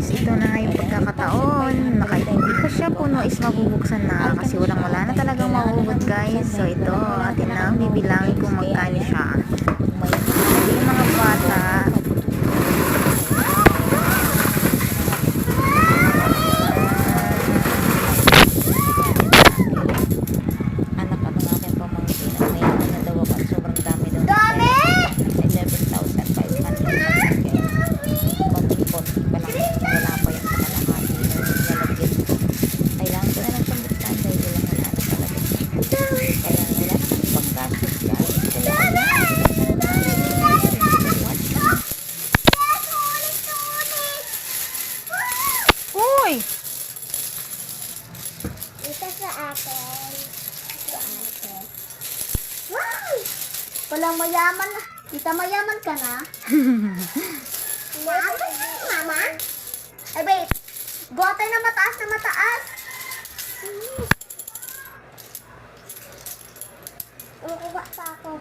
guys, ito na nga yung pagkakataon. Na kahit hindi pa siya puno is mabubuksan na kasi walang wala na talagang mahuhugod guys. So ito, atin na bibilangin kung magkano siya. Uy! Ito sa akin. Sa akin. Wow! Walang mayaman na. Kita mayaman ka na? Mama? Mama? Ay, wait. Tayo na mataas na mataas. Hmm. Kukuha pa ako.